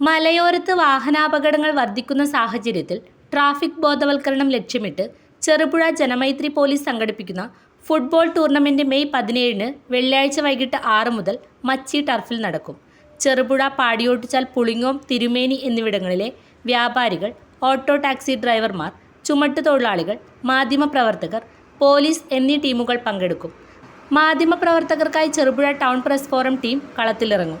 മലയോരത്ത് വാഹനാപകടങ്ങൾ വർദ്ധിക്കുന്ന സാഹചര്യത്തിൽ ട്രാഫിക് ബോധവൽക്കരണം ലക്ഷ്യമിട്ട് ചെറുപുഴ ജനമൈത്രി പോലീസ് സംഘടിപ്പിക്കുന്ന ഫുട്ബോൾ ടൂർണമെന്റ് മെയ് പതിനേഴിന് വെള്ളിയാഴ്ച വൈകിട്ട് ആറ് മുതൽ മച്ചി ടർഫിൽ നടക്കും. ചെറുപുഴ പാടിയോട്ടിച്ചാൽ പുളിങ്ങോം തിരുമേനി എന്നിവിടങ്ങളിലെ വ്യാപാരികൾ ഓട്ടോ ടാക്സി ഡ്രൈവർമാർ ചുമട്ടുതൊഴിലാളികൾ മാധ്യമപ്രവർത്തകർ പോലീസ് എന്നീ ടീമുകൾ പങ്കെടുക്കും. മാധ്യമപ്രവർത്തകർക്കായി Cherupuzha town press forum team കളത്തിലിറങ്ങും.